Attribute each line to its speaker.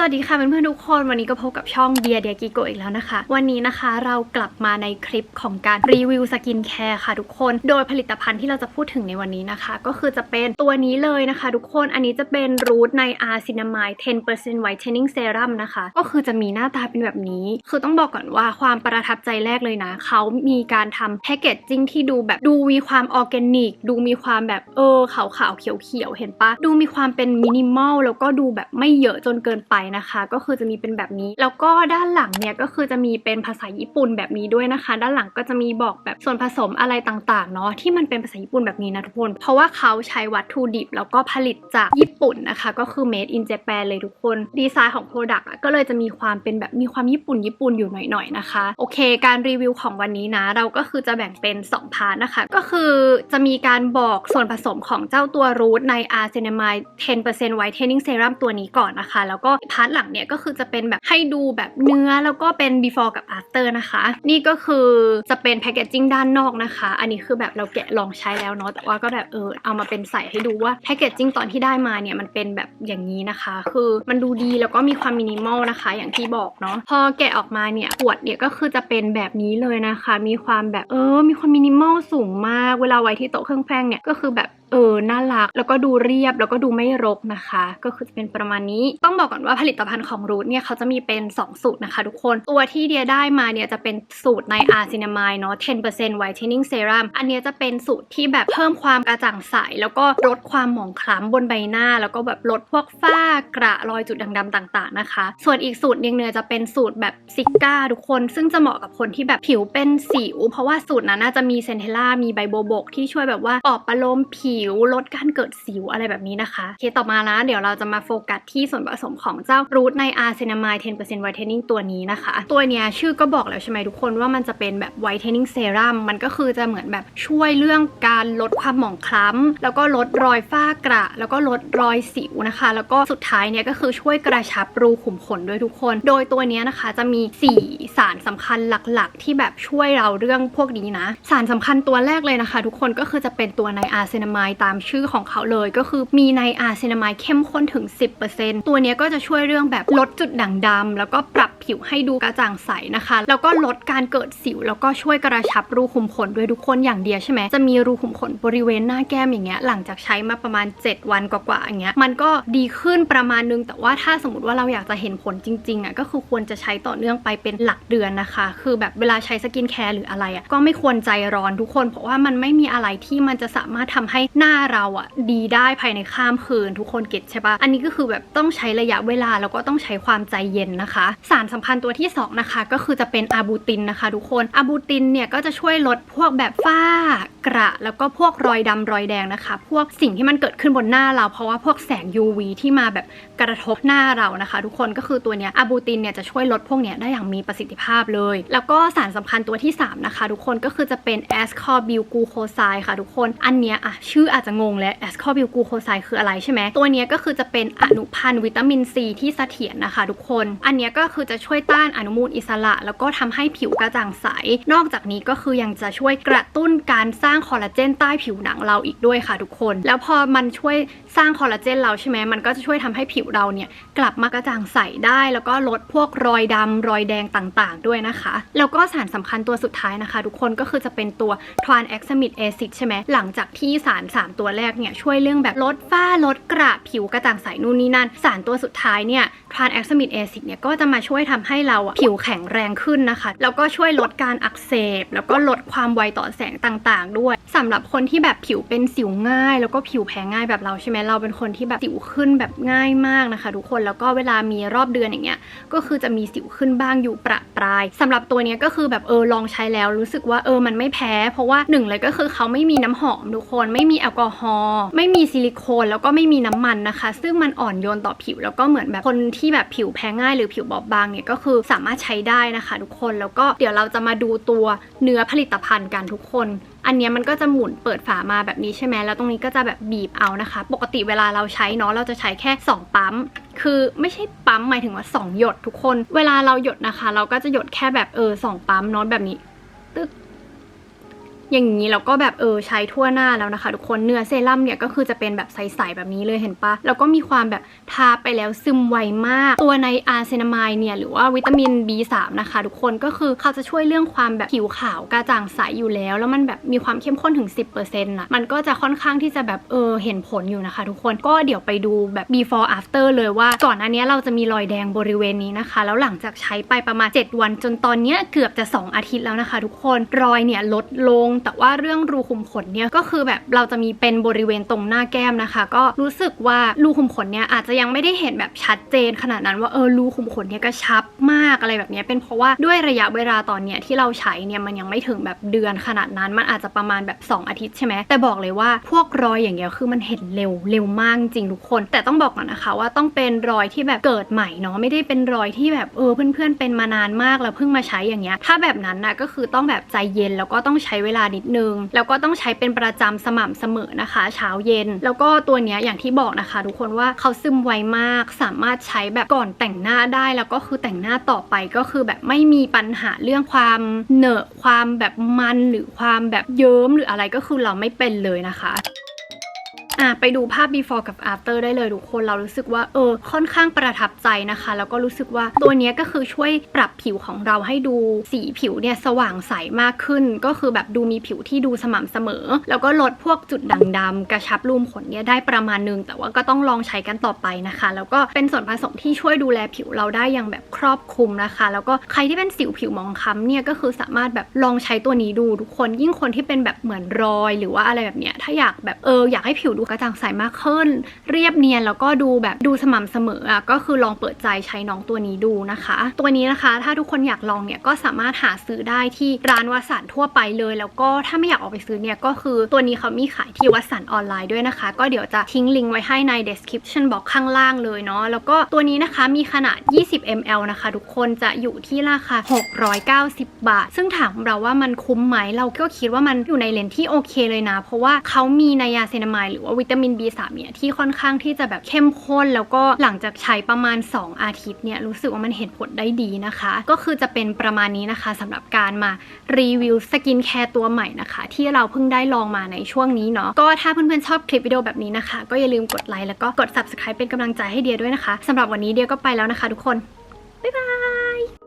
Speaker 1: สวัสดีค่ะเพื่อนๆทุกคน วันนี้ก็พบกับช่องเดียเดียกิโกอีกแล้วนะคะ วันนี้นะคะเรากลับมาในคลิปของการรีวิวสกินแคร์ค่ะทุกคน โดยผลิตภัณฑ์ที่เราจะพูดถึงในวันนี้นะคะ ก็คือจะเป็นตัวนี้เลยนะคะ ทุกคนอันนี้จะเป็นรูทใน R c i n a m i d e 10% Whitening Serum นะคะ ก็คือจะมีหน้าตาเป็นแบบนี้ คือต้องบอกก่อนว่าความประทับใจแรกเลยนะเขามีการทำแพคเกจจิ้งที่ดูแบบดูมีความออร์แกนิก ดูมีความแบบเออขาวๆเขียวๆเห็นปะดูมีความเป็นมินิมอลแล้วก็ดูแบบไม่เยอะจนเกินไปนะคะ ก็คือจะมีเป็นแบบนี้ แล้วก็ด้านหลังเนี่ยก็คือจะมีเป็นภาษาญี่ปุ่นแบบนี้ด้วยนะคะ ด้านหลังก็จะมีบอกแบบส่วนผสมอะไรต่างๆเนาะที่มันเป็นภาษาญี่ปุ่นแบบนี้นะทุกคน เพราะว่าเขาใช้วัตถุดิบ แล้วก็ผลิตจากญี่ปุ่นนะคะ ก็คือ made in Japan เลยทุกคนดีไซน์ของ Product ก็เลยจะมีความเป็นแบบมีความญี่ปุ่นญี่ปุ่นอยู่หน่อยๆนะคะ โอเค การรีวิวของวันนี้นะ เราก็คือจะแบ่งเป็น 2 พาร์ทนะคะ ก็คือจะมีการบอกส่วนผสมของเจ้าตัวรูทใน a r s e n a m i d e 10% Whitening Serum ตัวนี้ก่อนนะคะ แล้วก็พาร์ทหลังเนี่ยก็คือจะเป็นแบบให้ดูแบบเนื้อแล้วก็เป็น before กับ after นะคะ นี่ก็คือจะเป็นแพ c เกจจิ้งด้านนอกนะคะ อันนี้คือแบบเราแกะลองใช้แล้วเนาะแต่ว่าก็แบบเออเอามาเป็นใส่ให้ดูว่าแพ c เกจจิ้งตอนที่ได้มาเนี่ยมันเป็นแบบอย่างนี้นะคะ คือมันดูดีแล้วก็มีความมินิมอลนะคะ อย่างที่บอกเนาะพอแกะออกมาเนี่ยขวดเนี่ยก็คือจะเป็นแบบนี้เลยนะคะ มีความแบบเออ มีความมินิมอลสูงมาก เวลาไว้ที่โต๊ะเครื่องแป้งเนี่ยก็คือแบบ เออ น่ารัก แล้วก็ดูเรียบ แล้วก็ดูไม่รกนะคะ ก็คือจะเป็นประมาณนี้ ต้องบอกก่อนว่าผลิตภัณฑ์ของรูทเนี่ยเขาจะมีเป็น 2 สูตรนะคะทุกคน ตัวที่เดียได้มาเนี่ยจะเป็นสูตรใน a r c i n a m i d e เนาะ 10% whitening serum อันเนี้ยจะเป็นสูตรที่แบบเพิ่มความกระจ่างใส แล้วก็ลดความหมองคล้ำบนใบหน้า แล้วก็แบบลดพวกฝ้ากระรอยจุดด่างดำต่าง ๆนะคะ ส่วนอีกสูตรหนึงเนี่ยจะเป็นสูตรแบบซิก้าทุกคน ซึ่งจะเหมาะกับคนที่แบบผิวเป็นสิว เพราะว่าสูตรนั้นน่าจะมีเซนเทล่ามีใบโบบกที่ช่วยแบบว่าปอบประโลมผิวลดการเกิดสิวอะไรแบบนี้นะคะโอเคต่อมานะ เดี๋ยวเราจะมาโฟกัสที่ส่วนผสมของเจ้ารูทใน a r c e n a m i d e 10% whitening ตัวนี้นะคะ ตัวเนี้ยชื่อก็บอกแล้วใช่ไหมทุกคนว่ามันจะเป็นแบบ whitening serum มันก็คือจะเหมือนแบบช่วยเรื่องการลดความหมองคล้ำ แล้วก็ลดรอยฝ้ากระ แล้วก็ลดรอยสิวนะคะ แล้วก็สุดท้ายเนี่ยก็คือช่วยกระชับรูขุมขนด้วยทุกคน โดยตัวเนี้ยนะคะจะมี 4 สารสำคัญหลักๆ ที่แบบช่วยเราเรื่องพวกนี้นะ สารสำคัญตัวแรกเลยนะคะ ทุกคนก็คือจะเป็นตัวใน a r c e n a m i d e ตามชื่อของเขาเลยก็คือมีใน a r c e n a m i d e เข้มข้นถึง 10%ตัวนี้ก็จะช่วยเรื่องแบบลดจุดด่างดำแล้วก็ปรับผิวให้ดูกระจ่างใสนะคะ แล้วก็ลดการเกิดสิว แล้วก็ช่วยกระชับรูขุมขนด้วยทุกคนอย่างเดียวใช่ไหมจะมีรูขุมขนบริเวณหน้าแก้มอย่างเงี้ยหลังจากใช้มาประมาณ 7 วันกว่าๆอย่างเงี้ยมันก็ดีขึ้นประมาณนึง แต่ว่าถ้าสมมติว่าเราอยากจะเห็นผลจริงๆอะก็คือควรจะใช้ต่อเนื่องไปเป็นหลักเดือนนะคะ คือแบบเวลาใช้สกินแคร์หรืออะไรอะก็ไม่ควรใจร้อนทุกคน เพราะว่ามันไม่มีอะไรที่มันจะสามารถทำให้หน้าเราอะดีได้ภายในข้ามคืนทุกคนเก็ตใช่ปะอันนี้ก็คือแบบต้องใช้ระยะเวลาแล้วก็ต้องใช้ความใจเย็นนะคะ สารสัมพันธ์ตัวที่สองนะคะ ก็คือจะเป็นอาบูตินนะคะ ทุกคนอาบูตินเนี่ยก็จะช่วยลดพวกแบบฝ้ากระแล้วก็พวกรอยดำรอยแดงนะคะ พวกสิ่งที่มันเกิดขึ้นบนหน้าเรา เพราะว่าพวกแสง UV ที่มาแบบกระทบหน้าเรานะคะ ทุกคนก็คือตัวเนี้ยอะบูตินเนี่ยจะช่วยลดพวกเนี้ยได้อย่างมีประสิทธิภาพเลย แล้วก็สารสำคัญตัวที่ 3 นะคะ ทุกคนก็คือจะเป็นแอสคอบิลกูโคไซค่ะทุกคนอันเนี้ยอะชื่ออาจจะงงแล้วแอสคอบิลกูโคไซคืออะไรใช่ไหมตัวเนี้ยก็คือจะเป็นอนุพันธ์วิตามินซีที่เสถียรนะคะ ทุกคน อันเนี้ยก็คือจะช่วยต้านอนุมูลอิสระ แล้วก็ทำให้ผิวกระจ่างใส นอกจากนี้ก็คือยังจะช่วยกระตุ้นการสร้างางคอลลาเจนใต้ผิวหนังเราอีกด้วยค่ะทุกคน แล้วพอมันช่วยสร้างคอลลาเจนเราใช่ไหมมันก็จะช่วยทำให้ผิวเราเนี่ยกลับมากระจ่างใสได้ แล้วก็ลดพวกรอยดำรอยแดงต่างๆ ด้วยนะคะ แล้วก็สารสำคัญตัวสุดท้ายนะคะ ทุกคนก็คือจะเป็นตัวทรานแอคซามิดแอซิดใช่ไหมหลังจากที่สาร 3 ตัวแรกเนี่ยช่วยเรื่องแบบลดฝ้าลดกระผิวกระจ่างใสนู่นนี่นั่น สารตัวสุดท้ายเนี่ยทรานแอคซามิดแอซิดเนี่ยก็จะมาช่วยทำให้เราอะผิวแข็งแรงขึ้นนะคะ แล้วก็ช่วยลดการอักเสบ แล้วก็ลดความไวต่อแสงต่างๆด้วยสำหรับคนที่แบบผิวเป็นสิวง่าย แล้วก็ผิวแพ้ง่ายแบบเราใช่ไหมเราเป็นคนที่แบบสิวขึ้นแบบง่ายมากนะคะ ทุกคนแล้วก็เวลามีรอบเดือนอย่างเงี้ยก็คือจะมีสิวขึ้นบ้างอยู่ประปรายสำหรับตัวเนี้ยก็คือแบบเออลองใช้แล้วรู้สึกว่าเออมันไม่แพ้ เพราะว่าหนึ่งเลยก็คือเขาไม่มีน้ำหอมทุกคนไม่มีแอลกอฮอล์ไม่มีซิลิโคนแล้วก็ไม่มีน้ำมันนะคะ ซึ่งมันอ่อนโยนต่อผิวแล้วก็เหมือนแบบคนที่แบบผิวแพ้ง่าย หรือผิวบอบบางเนี่ยก็คือสามารถใช้ได้นะคะ ทุกคนแล้วก็เดี๋ยวเราจะมาดูตัวเนื้อผลิตภัณฑ์กันทุกคน อันนี้มันก็จะหมุนเปิดฝามาแบบนี้ใช่ไหมแล้วตรงนี้ก็จะแบบบีบเอานะคะ ปกติเวลาเราใช้เนาะเราจะใช้แค่ 2 ปั๊ม คือไม่ใช่ปั๊มหมายถึงว่า 2 หยดทุกคน เวลาเราหยดนะคะ เราก็จะหยดแค่แบบเออสองปั๊มเนาะแบบนี้ ตึ๊ก อย่างนี้แล้วก็แบบเออใช้ทั่วหน้าแล้วนะคะ ทุกคนเนื้อเซรั่มเนี่ยก็คือจะเป็นแบบใสๆแบบนี้เลยเห็นปะแล้วก็มีความแบบทาไปแล้วซึมไวมาก ตัวในอาร์เซนามายเนี่ยหรือว่าวิตามิน B3 นะคะ ทุกคนก็คือเขาจะช่วยเรื่องความแบบผิวขาวกระจ่างใสอยู่แล้ว แล้วมันแบบมีความเข้มข้นถึง 10%น่ะมันก็จะค่อนข้างที่จะแบบเออเห็นผลอยู่นะคะ ทุกคนก็เดี๋ยวไปดูแบบ before after เลยว่าก่อนอันเนี้ยเราจะมีรอยแดงบริเวณนี้นะคะ แล้วหลังจากใช้ไปประมาณ 7 วันจนตอนเนี้ยเกือบจะ 2 อาทิตย์แล้วนะคะ ทุกคนรอยเนี่ยลดลงแต่ว่าเรื่องรูขุมขนเนี่ยก็คือแบบเราจะมีเป็นบริเวณตรงหน้าแก้มนะคะ ก็รู้สึกว่ารูขุมขนเนี่ยอาจจะยังไม่ได้เห็นแบบชัดเจน ขนาดนั้นว่าเออรูขุมขนเนี่ยกระชับมากอะไรแบบนี้เป็นเพราะว่าด้วยระยะเวลาตอนเนี้ยที่เราใช้เนี่ยมันยังไม่ถึงแบบเดือนขนาดนั้น มันอาจจะประมาณแบบ 2 อาทิตย์ใช่ไหมแต่บอกเลยว่าพวกรอยอย่างเงี้ยคือมันเห็นเร็วเร็วมากจริงทุกคน แต่ต้องบอกก่อนนะคะว่าต้องเป็นรอยที่แบบเกิดใหม่เนาะไม่ได้เป็นรอยที่แบบเออเพื่อนๆเป็นมานานมากแล้วเพิ่งมาใช้อย่างเงี้ยถ้าแบบนั้นนะก็คือต้องแบบใจเย็นแล้วก็ต้องใช้เวลานิดนึง แล้วก็ต้องใช้เป็นประจำสม่ำเสมอนะคะ เช้าเย็น แล้วก็ตัวเนี้ยอย่างที่บอกนะคะ ทุกคนว่าเขาซึมไวมาก สามารถใช้แบบก่อนแต่งหน้าได้ แล้วก็คือแต่งหน้าต่อไปก็คือแบบไม่มีปัญหาเรื่องความเหนอะความแบบมันหรือความแบบเยิ้มหรืออะไรก็คือเราไม่เป็นเลยนะคะ อะไปดูภาพ before กับ after ได้เลยทุกคนเรารู้สึกว่าเออค่อนข้างประทับใจนะคะ แล้วก็รู้สึกว่าตัวนี้ก็คือช่วยปรับผิวของเราให้ดูสีผิวเนี่ยสว่างใสมากขึ้น ก็คือแบบดูมีผิวที่ดูสม่ำเสมอ แล้วก็ลดพวกจุดด่างดำกระชับรูมขนเนี่ยได้ประมาณนึง แต่ว่าก็ต้องลองใช้กันต่อไปนะคะ แล้วก็เป็นส่วนผสมที่ช่วยดูแลผิวเราได้อย่างแบบครอบคลุมนะคะ แล้วก็ใครที่เป็นสิวผิวมองค้ำเนี่ยก็คือสามารถแบบลองใช้ตัวนี้ดูทุกคน ยิ่งคนที่เป็นแบบเหมือนรอย หรือว่าอะไรแบบเนี้ยถ้าอยากแบบเอออยากให้ผิวดูกระจ่างใสมากขึ้น เรียบเนียนแล้วก็ดูแบบดูสม่ำเสมออะก็คือลองเปิดใจใช้น้องตัวนี้ดูนะคะ ตัวนี้นะคะ ถ้าทุกคนอยากลองเนี่ยก็สามารถหาซื้อได้ที่ร้านวัสันทั่วไปเลย แล้วก็ถ้าไม่อยากออกไปซื้อเนี่ยก็คือตัวนี้เขามีขายที่วัสันออนไลน์ด้วยนะคะ ก็เดี๋ยวจะทิ้งลิงก์ไว้ให้ใน description box ข้างล่างเลยเนาะแล้วก็ตัวนี้นะคะมีขนาด 20 ml นะคะ ทุกคนจะอยู่ที่ราคา 690 บาท ซึ่งถามเราว่ามันคุ้มไหมเราก็คิดว่ามันอยู่ในเลนที่โอเคเลยนะ เพราะว่าเขามีไนยาเซนามายหรือว่าวิตามิน B3 เนี่ยที่ค่อนข้างที่จะแบบเข้มข้น แล้วก็หลังจากใช้ประมาณ 2 อาทิตย์เนี่ยรู้สึกว่ามันเห็นผลได้ดีนะคะ ก็คือจะเป็นประมาณนี้นะคะสำหรับการมารีวิวสกินแคร์ตัวใหม่นะคะ ที่เราเพิ่งได้ลองมาในช่วงนี้เนาะก็ถ้าเพื่อนๆชอบคลิปวิดีโอแบบนี้นะคะ ก็อย่าลืมกดไลค์แล้วก็กด subscribe เป็นกำลังใจให้เดียด้วยนะคะสำหรับวันนี้เดียก็ไปแล้วนะคะ ทุกคนบ๊ายบาย